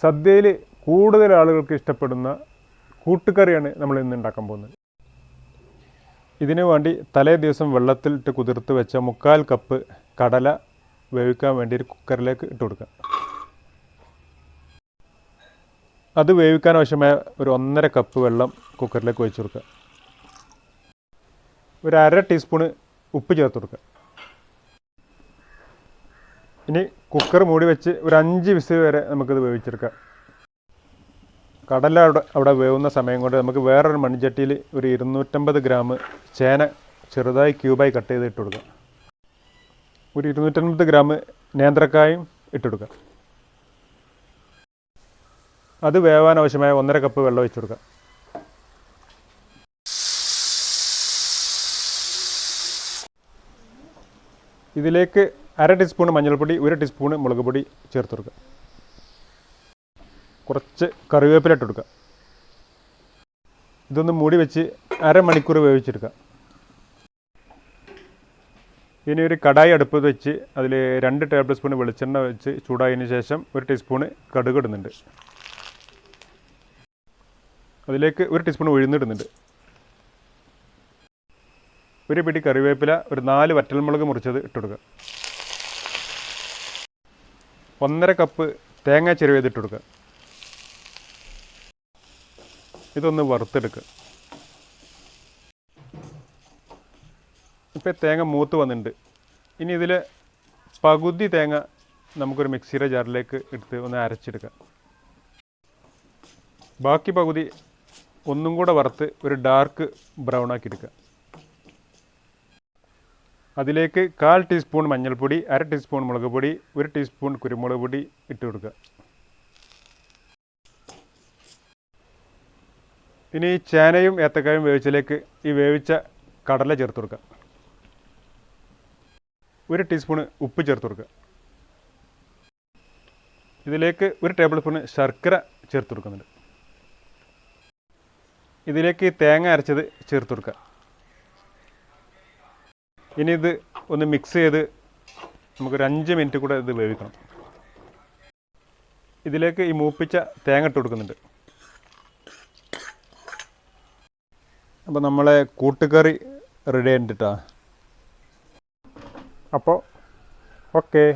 സദ്യയിൽ കൂടുതൽ ആളുകൾക്ക് ഇഷ്ടപ്പെടുന്ന കൂട്ടുകറിയാണ് നമ്മൾ ഇന്ന് ഉണ്ടാക്കാൻ പോകുന്നത്. ഇതിനു വേണ്ടി തലേ ദിവസം വെള്ളത്തിലിട്ട് കുതിർത്ത് വെച്ച മുക്കാൽ കപ്പ് കടല വേവിക്കാൻ വേണ്ടി ഒരു കുക്കറിലേക്ക് ഇട്ട് കൊടുക്കുക. അത് വേവിക്കാൻ ആവശ്യമായ ഒരു ഒന്നര കപ്പ് വെള്ളം കുക്കറിലേക്ക് ഒഴിച്ചു കൊടുക്കുക. ഒരു അര ടീസ്പൂണ് ഉപ്പ് ചേർത്ത് കൊടുക്കുക. ഇനി കുക്കർ മൂടി വെച്ച് ഒരു അഞ്ച് വിസിൽ വരെ നമുക്കിത് വേവിച്ചെടുക്കാം. കടല അവിടെ അവിടെ വേവുന്ന സമയം കൊണ്ട് നമുക്ക് വേറൊരു മൺചട്ടിയിൽ ഒരു ഇരുന്നൂറ്റമ്പത് ഗ്രാം ചേന ചെറുതായി ക്യൂബായി കട്ട് ചെയ്ത് ഇട്ട് കൊടുക്കാം. ഒരു ഇരുന്നൂറ്റമ്പത് ഗ്രാം നേന്ത്രക്കായും ഇട്ട് അത് വേവാൻ ആവശ്യമായ ഒന്നര കപ്പ് വെള്ളം ഒഴിച്ചു കൊടുക്കുക ഇതിലേക്ക് അര ടീസ്പൂൺ മഞ്ഞൾപ്പൊടി ഒരു ടീസ്പൂൺ മുളക് പൊടി ചേർത്ത് കൊടുക്കുക കുറച്ച് കറിവേപ്പില ഇട്ട് കൊടുക്കുക ഇതൊന്ന് മൂടി വെച്ച് അരമണിക്കൂർ വേവിച്ചെടുക്കുക. ഇനി ഒരു കടായി അടുപ്പത്ത് വെച്ച് അതിൽ രണ്ട് ടേബിൾ സ്പൂൺ വെളിച്ചെണ്ണ വെച്ച് ചൂടായതിന് ശേഷം ഒരു ടീസ്പൂണ് കടുക് ഇടുന്നുണ്ട്. അതിലേക്ക് ഒരു ടീസ്പൂൺ ഉഴുന്നിടുന്നുണ്ട്. ഒരു പിടി കറിവേപ്പില ഒരു നാല് വറ്റൽമുളക് മുറിച്ചത് ഇട്ട് കൊടുക്കുക ഒന്നര കപ്പ് തേങ്ങ ചെരുവേതിട്ട് കൊടുക്കുക. ഇതൊന്ന് വറുത്തെടുക്കുക. ഇപ്പോൾ തേങ്ങ മൂത്ത് വന്നിട്ടുണ്ട്. ഇനി ഇതിൽ പകുതി തേങ്ങ നമുക്കൊരു മിക്സിയുടെ ജാറിലേക്ക് എടുത്ത് ഒന്ന് അരച്ചെടുക്കുക. ബാക്കി പകുതി ഒന്നും കൂടെ വറുത്ത് ഒരു ഡാർക്ക് ബ്രൗൺ ആക്കി എടുക്കുക. അതിലേക്ക് കാൽ ടീസ്പൂൺ മഞ്ഞൾപ്പൊടി അര ടീസ്പൂൺ മുളക് പൊടി ഒരു ടീസ്പൂൺ കുരുമുളക് പൊടി ഇട്ട് കൊടുക്കുക. ഇനി ഈ ചേനയും ഏത്തക്കായും വേവിച്ചതിലേക്ക് ഈ വേവിച്ച കടല ചേർത്ത് കൊടുക്കുക. ഒരു ടീസ്പൂൺ ഉപ്പ് ചേർത്ത് കൊടുക്കുക. ഇതിലേക്ക് ഒരു ടേബിൾ സ്പൂൺ ശർക്കര ചേർത്ത് കൊടുക്കുന്നുണ്ട്. ഇതിലേക്ക് തേങ്ങ അരച്ചത് ചേർത്ത് കൊടുക്കുക. ഇനി ഇത് ഒന്ന് മിക്സ് ചെയ്ത് നമുക്കൊരു അഞ്ച് മിനിറ്റ് കൂടെ ഇത് വേവിക്കണം. ഇതിലേക്ക് ഈ മൂപ്പിച്ച തേങ്ങ ഇട്ട് കൊടുക്കുന്നുണ്ട്. അപ്പോൾ നമ്മളെ കൂട്ടുകറി റെഡി ആയിട്ടാ അപ്പോൾ ഓക്കേ